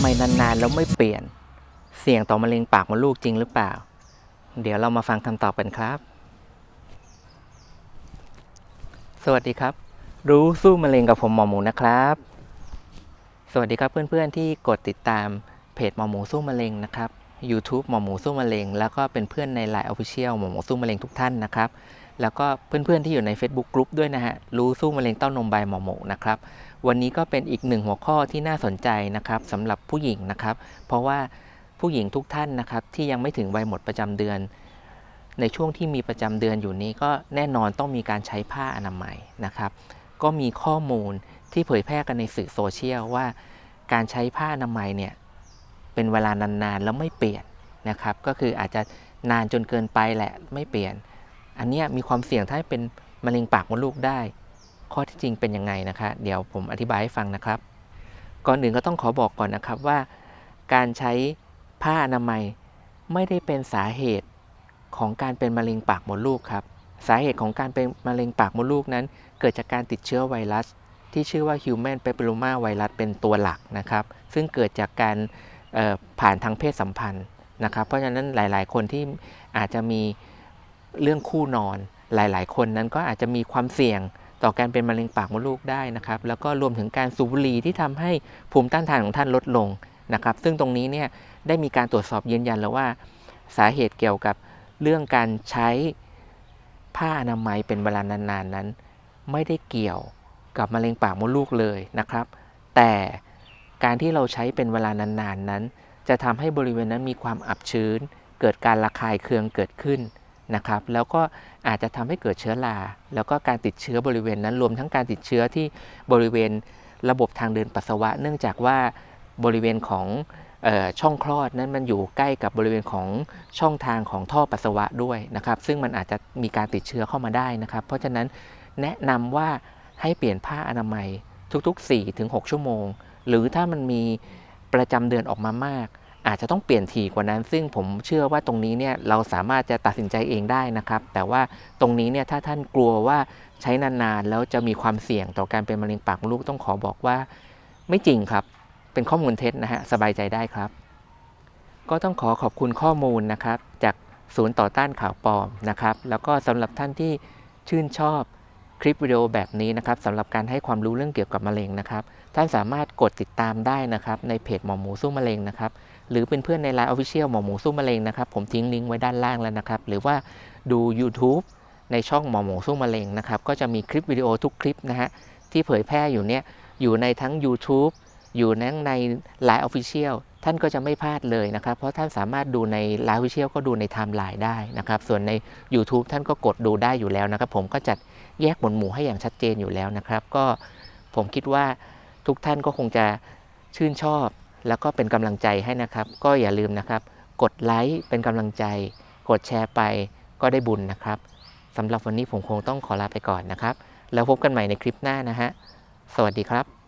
ำไมนานๆแล้วไม่เปลี่ยน เสี่ยงต่อมะเร็งปากมดลูกจริงหรือเปล่า เดี๋ยวเรามาฟังคำตอบกันครับ สวัสดีครับ รู้สู้มะเร็งกับผมหมอหมูนะครับ สวัสดีครับเพื่อนๆที่กดติดตามเพจหมอหมูสู้มะเร็งนะครับ YouTube หมอหมูสู้มะเร็ง แล้วก็เป็นเพื่อนใน Line Official หมอหมูสู้มะเร็งทุกท่านนะครับ แล้วก็เพื่อนๆที่อยู่ใน Facebook Group ด้วยนะฮะ รู้สู้มะเร็งเต้านมใบหมอหมูนะครับ วันนี้ก็เป็นอีกหนึ่งหัวข้อที่น่าสนใจนะครับสำหรับผู้หญิงนะครับ เพราะว่าผู้หญิงทุกท่านนะครับที่ยังไม่ถึงวัยหมดประจำเดือน ในช่วงที่มีประจำเดือนอยู่นี้ก็แน่นอนต้องมีการใช้ผ้าอนามัยนะครับ ก็มีข้อมูลที่เผยแพร่กันในสื่อโซเชียลว่า การใช้ผ้าอนามัยเนี่ยเป็นเวลานานๆแล้วไม่เปลี่ยนนะครับ ก็คืออาจจะนานจนเกินไปแหละไม่เปลี่ยน อันนี้มีความเสี่ยงถ้าเป็นมะเร็งปากมดลูกได้ ข้อที่จริงเป็นยังไงนะคะ เดี๋ยวผมอธิบายให้ฟังนะครับ ก่อนอื่นก็ต้องขอบอกก่อนนะครับว่า การใช้ผ้าอนามัยไม่ได้เป็นสาเหตุของการเป็นมะเร็งปากมดลูกครับ สาเหตุของการเป็นมะเร็งปากมดลูกนั้น เกิดจากการติดเชื้อไวรัส ที่ชื่อว่า Human Papilloma Virus เป็นตัวหลักนะครับ ซึ่งเกิดจากการผ่านทางเพศสัมพันธ์นะครับ เพราะฉะนั้นหลาย ๆ คนที่อาจจะมี เรื่องคู่นอนหลาย ๆ คนนั้นก็อาจจะมีความเสี่ยงต่อการเป็นมะเร็งปากมดลูกได้นะครับ แล้วก็รวมถึงการสูบบุหรี่ที่ทำให้ภูมิต้านทานของท่านลดลงนะครับ ซึ่งตรงนี้เนี่ยได้มีการตรวจสอบยืนยันแล้วว่า สาเหตุเกี่ยวกับเรื่องการใช้ผ้าอนามัยเป็นเวลานานๆนั้น ไม่ได้เกี่ยวกับมะเร็งปากมดลูกเลยนะครับ แต่การที่เราใช้เป็นเวลานานๆนั้น จะทำให้บริเวณนั้นมีความอับชื้น เกิดการระคายเคืองเกิดขึ้น นะครับแล้วก็อาจจะทำให้เกิดเชื้อราแล้วก็การติดเชื้อบริเวณนั้นรวมทั้งการติดเชื้อที่บริเวณระบบทางเดินปัสสาวะ เนื่องจากว่าบริเวณของออช่องคลอดนั้นมันอยู่ใกล้กับบริเวณของช่องทางของท่อปัสสาวะด้วยนะครับ ซึ่งมันอาจจะมีการติดเชื้อเข้ามาได้นะครับ เพราะฉะนั้นแนะนำว่าให้เปลี่ยนผ้าอนามัยทุกๆ4-6 ชั่วโมง หรือถ้ามันมีประจำเดือนออกมามาก อาจจะต้องเปลี่ยนถี่กว่านั้น ซึ่งผมเชื่อว่าตรงนี้เนี่ยเราสามารถจะตัดสินใจเองได้นะครับ แต่ว่าตรงนี้เนี่ยถ้าท่านกลัวว่าใช้นานๆ แล้วจะมีความเสี่ยงต่อการเป็นมะเร็งปากมดลูกต้องขอบอกว่า ไม่จริงครับ เป็นข้อมูลเท็จนะฮะสบายใจได้ครับ ก็ต้องขอขอบคุณข้อมูลนะครับ จากศูนย์ต่อต้านข่าวปลอมนะครับ แล้วก็สำหรับท่านที่ชื่นชอบ คลิปวิดีโอแบบนี้นะครับสำหรับการให้ความรู้เรื่องเกี่ยวกับมะเร็งนะครับ ท่านสามารถกดติดตามได้นะครับในเพจหมอหมูสู้มะเร็งนะครับหรือเป็นเพื่อนใน Line Official หมอหมูสู้มะเร็งนะครับผมทิ้งลิงก์ไว้ด้านล่างแล้วนะครับ หรือว่าดู YouTube ในช่องหมอหมูสู้มะเร็งนะครับก็จะมีคลิปวิดีโอทุกคลิปนะฮะที่เผยแพร่อยู่เนี่ยอยู่ในทั้ง YouTube อยู่ในใน Line Official ท่านก็จะไม่พลาดเลยนะครับ เพราะท่านสามารถดูใน Line Official ก็ดูในไทม์ไลน์ได้นะครับ ส่วนใน YouTube ท่านก็กดดูได้อยู่แล้วนะครับ ผมก็จัดแยกหมวดหมู่ให้อย่างชัดเจนอยู่แล้วนะครับ ก็ผมคิดว่าทุกท่านก็คงจะชื่นชอบ แล้วก็เป็นกำลังใจให้นะครับ ก็อย่าลืมนะครับ กดไลค์เป็นกำลังใจ กดแชร์ไปก็ได้บุญนะครับสำหรับวันนี้ผมคงต้องขอลาไปก่อนนะครับ แล้วพบกันใหม่ในคลิปหน้านะฮะสวัสดีครับ